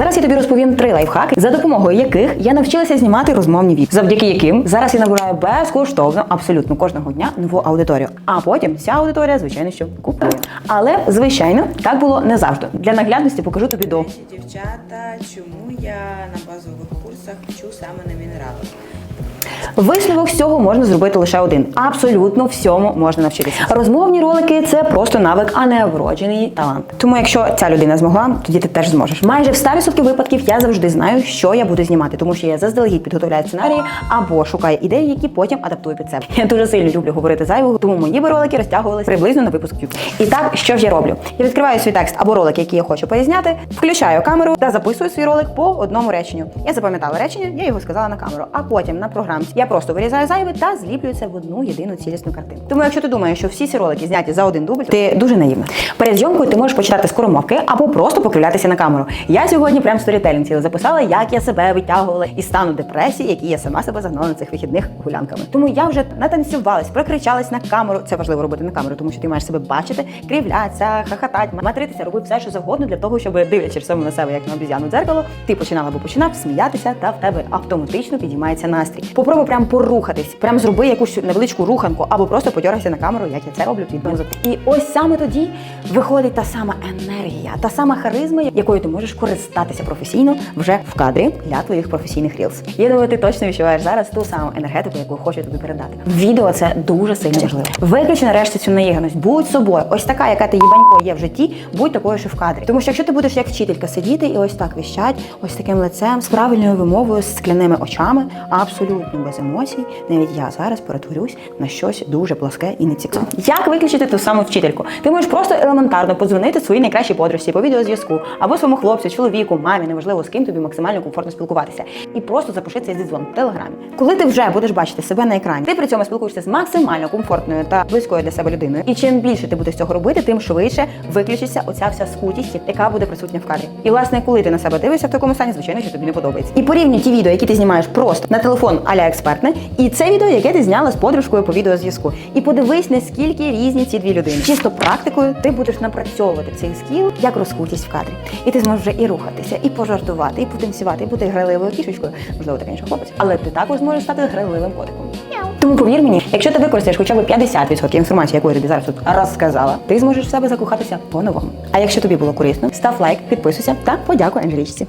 Зараз я тобі розповім три лайфхаки, за допомогою яких я навчилася знімати розмовні відео, завдяки яким зараз я набираю безкоштовно абсолютно кожного дня нову аудиторію. А потім ця аудиторія, звичайно, що купує. Але звичайно, так було не завжди. Для наглядності покажу тобі до. Дівчата, чому я на базових курсах вчу саме на мінералах? Висновок з цього можна зробити лише один. Абсолютно всьому можна навчитися. Розмовні ролики це просто навик, а не вроджений талант. Тому, якщо ця людина змогла, тоді ти теж зможеш. Майже в 100% випадків я завжди знаю, що я буду знімати, тому що я заздалегідь підготовляю сценарії або шукаю ідеї, які потім адаптую під себе. Я дуже сильно люблю говорити зайвого, тому мої ролики розтягувалися приблизно на випуск YouTube. І так, що ж я роблю? Я відкриваю свій текст або ролик, який я хочу перезняти, включаю камеру та записую свій ролик по одному реченню. Я запам'ятала речення, я його сказала на камеру, а потім на програмці я просто вирізаю зайве та зліплюю це в одну єдину цілісну картину. Тому, якщо ти думаєш, що всі ці ролики зняті за один дубль, ти дуже наївна. Перед зйомкою ти можеш почитати скоромовки або просто покривлятися на камеру. Я сьогодні прям сторітелінг цілий записала, як я себе витягувала із стану депресії, який я сама себе загнала на цих вихідних гулянками. Тому я вже натанцювалась, прокричалась на камеру. Це важливо робити на камеру, тому що ти маєш себе бачити, кривлятися, хахатати, материтися, робити все, що завгодно для того, щоб дивлячись саме на себе, як на обіз'яну дзеркало, ти починав або починав сміятися, та в тебе автоматично підіймається настрій. Попробуй прям порухатись, прям зроби якусь невеличку руханку, або просто подьорайся на камеру, як я це роблю під музику. І ось саме тоді виходить та сама енергія, та сама харизма, якою ти можеш користатися професійно вже в кадрі для твоїх професійних рілс. Я думаю, ти точно відчуваєш зараз ту саму енергетику, яку хочу тобі передати. Відео це дуже сильно важливо. Виключи нарешті цю наїганість, будь собою. Ось така, яка ти їбанько є в житті, будь такою, що в кадрі. Тому що якщо ти будеш як вчителька сидіти і ось так віщать, ось таким лицем, з правильною вимовою, з скляними очами, абсолютно без емоцій, навіть я зараз перетворюсь на щось дуже пласке і нецікаве. Як виключити ту саму вчительку? Ти можеш просто елементарно подзвонити своїй найкращій подружці по відеозв'язку або своєму хлопцю, чоловіку, мамі, неважливо з ким тобі максимально комфортно спілкуватися, і просто запиши цей зідзвон в телеграмі. Коли ти вже будеш бачити себе на екрані, ти при цьому спілкуєшся з максимально комфортною та близькою для себе людиною. І чим більше ти будеш цього робити, тим швидше виключиться оця вся скутість, яка буде присутня в кадрі. І власне, коли ти на себе дивишся в такому стані, звичайно, що тобі не подобається. І порівнюй ті відео, які ти знімаєш просто на телефон аля експертне, і це відео, яке ти зняла з подружкою по відеозв'язку. І подивись, наскільки різні ці дві людини. Чисто практикою ти будеш напрацьовувати цей скіл як розкутість в кадрі. І ти зможеш вже і рухатися, і пожартувати, і потанцювати, і бути грайливою кішечкою. Можливо, ти, звісно, хлопець, але ти також зможеш стати грайливим котиком. Тому повір мені, якщо ти використаєш хоча б 50% інформації, яку я тобі зараз тут розказала, ти зможеш в себе закохатися по-новому. А якщо тобі було корисно, став лайк, підписуйся та подякуй Анжелічці.